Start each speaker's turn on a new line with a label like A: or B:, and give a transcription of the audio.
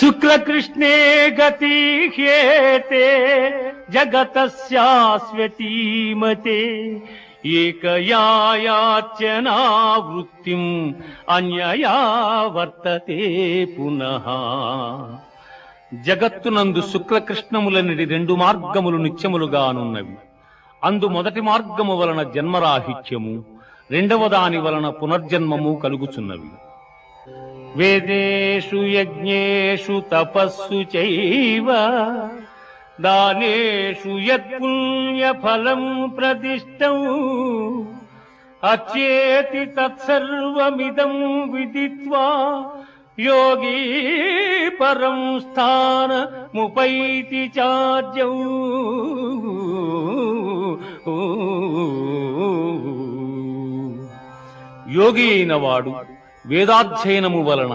A: శుక్లకృష్ణే గతి హ్యేతే జగతశాశ్వతీమతే ఏకయాయాచనా వృత్తిం అన్యయా వర్తతే పునః జగత్తునందు శుక్లకృష్ణములనిడి రెండు మార్గములు నిత్యములుగానున్నవి. అందు మొదటి మార్గము వలన జన్మరాహిత్యము రెండవ దాని వలన పునర్జన్మము కలుగుచున్నవి. వేదేషు యజ్ఞేషు తపస్సు చైవ దానేషు యత్పుణ్యఫలం ప్రతిష్టం. అచ్చేతి తత్సర్వమిదం విదిత్వా యోగీ పరం స్థానముపైతి చార్జౌ. యోగి అయిన వాడు వేదాధ్యయనము వలన